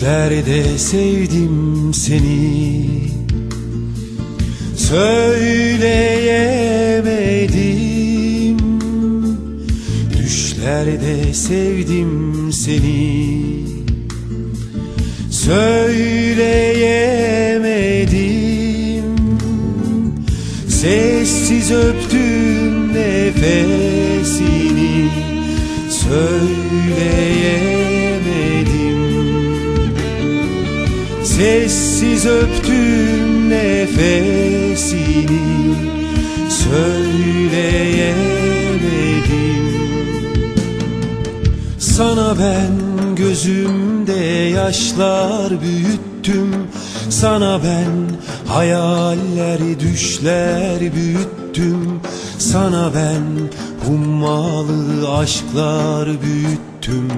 Düşlerde sevdim seni. Söyleyemedim. Düşlerde sevdim seni. Söyleyemedim. Sessiz öptüm nefesini. Söyleyemedim Sessiz öptüm nefesini Söyleyemedim. Sana ben gözümde yaşlar büyüttüm Sana ben hayalleri düşler büyüttüm Sana ben hummalı aşklar büyüttüm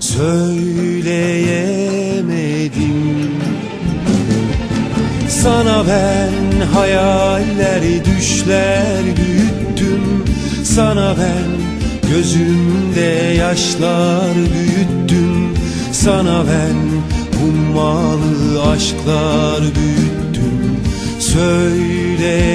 Söyleyemedim sana ben hayalleri düşler büyüttüm. Sana ben gözümde yaşlar büyüttüm. Sana ben hummalı aşklar büyüttüm. Söyleyemedim